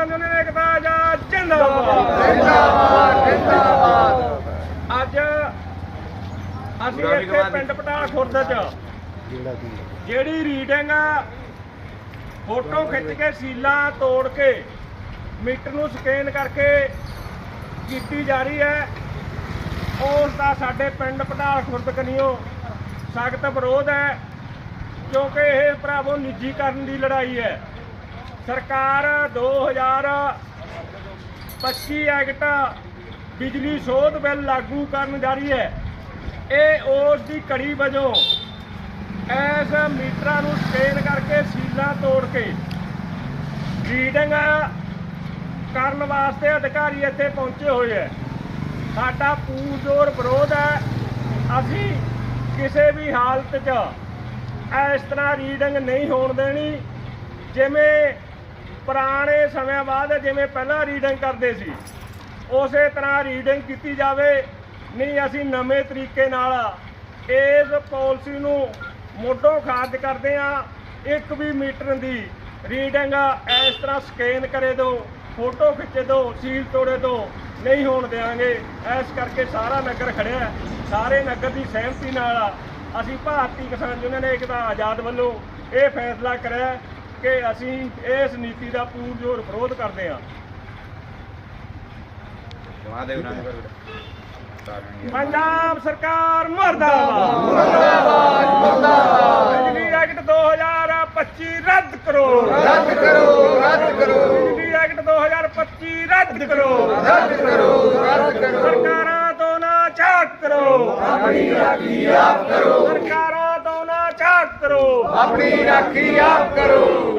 Union ਏਕਤਾ ਆਜ਼ਾਦ ਜਿੰਦਾਬਾਦ। ਜਿੰਦਾਬਾਦ ਜਿੰਦਾਬਾਦ। ਅੱਜ ਅਸੀਂ ਇੱਥੇ ਪਿੰਡ ਪਟਾਲ ਖੁਰਦ ਚ। ਜਿਹੜੀ ਰੀਡਿੰਗ ਫੋਟੋ ਖਿੱਚ ਕੇ ਸੀਲਾਂ ਤੋੜ ਕੇ ਮੀਟਰ ਨੂੰ ਸਕੈਨ ਕਰਕੇ ਕੀਤੀ ਜਾ ਰਹੀ ਹੈ। ਉਸ ਦਾ ਸਾਡੇ ਪਿੰਡ ਪਟਾਲ ਖੁਰਦ ਕਨੀਓ ਸਖਤ ਵਿਰੋਧ ਹੈ ਕਿਉਂਕਿ ਇਹ ਭਰਾਵੋ ਨਿੱਜੀਕਰਨ ਦੀ ਲੜਾਈ ਹੈ। ਸਰਕਾਰ 2025 ਐਕਟ ਬਿਜਲੀ ਸੋਧ ਬਿੱਲ ਲਾਗੂ ਕਰਨ ਜਾ ਰਹੀ ਹੈ। ਇਹ ਉਸ ਦੀ ਕੜੀ ਵਜੋਂ ਐਸ ਮੀਟਰਾਂ ਨੂੰ ਸਕੈਨ ਕਰਕੇ ਸੀਲਾਂ ਤੋੜ ਕੇ ਰੀਡਿੰਗ ਕਰਨ ਵਾਸਤੇ ਅਧਿਕਾਰੀ ਇੱਥੇ ਪਹੁੰਚੇ ਹੋਏ ਹੈ। ਸਾਡਾ ਪੂਰਜ਼ੋਰ ਵਿਰੋਧ ਹੈ। ਅਸੀਂ ਕਿਸੇ ਵੀ ਹਾਲਤ 'ਚ ਇਸ ਤਰ੍ਹਾਂ ਰੀਡਿੰਗ ਨਹੀਂ ਹੋਣ ਦੇਣੀ। ਜਿਵੇਂ ਪੁਰਾਣੇ ਸਮਿਆਂ ਬਾਅਦ ਜਿਵੇਂ ਪਹਿਲਾਂ ਰੀਡਿੰਗ ਕਰਦੇ ਸੀ, ਉਸੇ ਤਰ੍ਹਾਂ ਰੀਡਿੰਗ ਕੀਤੀ ਜਾਵੇ। ਨਹੀਂ, ਅਸੀਂ ਨਵੇਂ ਤਰੀਕੇ ਨਾਲ ਇਸ ਪਾਲਿਸੀ ਨੂੰ ਮੋਢੋਂ ਖਾਰਜ ਕਰਦੇ ਆ ਇੱਕ ਵੀ ਮੀਟਰ ਦੀ ਰੀਡਿੰਗ ਇਸ ਤਰ੍ਹਾਂ ਸਕੈਨ ਕਰੇ ਦੋ ਫੋਟੋ ਖਿੱਚੇ ਦੋ ਸੀਲ ਤੋੜੇ ਦੋ ਨਹੀਂ ਹੋਣ ਦੇਵਾਂਗੇ ਇਸ ਕਰਕੇ ਸਾਰਾ ਨਗਰ ਖੜਿਆ ਸਾਰੇ ਨਗਰ ਦੀ ਸਹਿਮਤੀ ਨਾਲ ਅਸੀਂ ਭਾਰਤੀ ਕਿਸਾਨ ਯੂਨੀਅਨ ਏਕਤਾ ਆਜ਼ਾਦ ਵੱਲੋਂ ਇਹ ਫੈਸਲਾ ਕਰਿਆ ਹੈ ਕਿ ਅਸੀਂ ਇਸ ਨੀਤੀ ਦਾ ਪੂਰਜ਼ੋਰ ਵਿਰੋਧ ਕਰਦੇ ਹਾਂ। ਪੰਜਾਬ ਸਰਕਾਰ ਮਰਦਾਬਾਦ। ਮੁਰਦਾਬਾਦ ਮੁਰਦਾਬਾਦ। ਬਿਜਲੀ ਐਕਟ 2025 ਰੱਦ ਕਰੋ। ਰੱਦ ਕਰੋ ਰੱਦ ਕਰੋ। ਬਿਜਲੀ ਐਕਟ 2025 ਰੱਦ ਕਰੋ ਰੱਦ ਕਰੋ ਰੱਦ ਕਰੋ। ਸਰਕਾਰਾਂ ਤੋਂ ਨਾ ਝਾਕ ਕਰੋ। ਆਪਣੀ ਰਾਖੀ ਆਪ ਕਰੋ। ਸਰਕਾਰਾਂ ਝਾਕ ਕਰੋ। ਆਪਣੀ ਰਾਖੀ ਆਪ ਕਰੋ।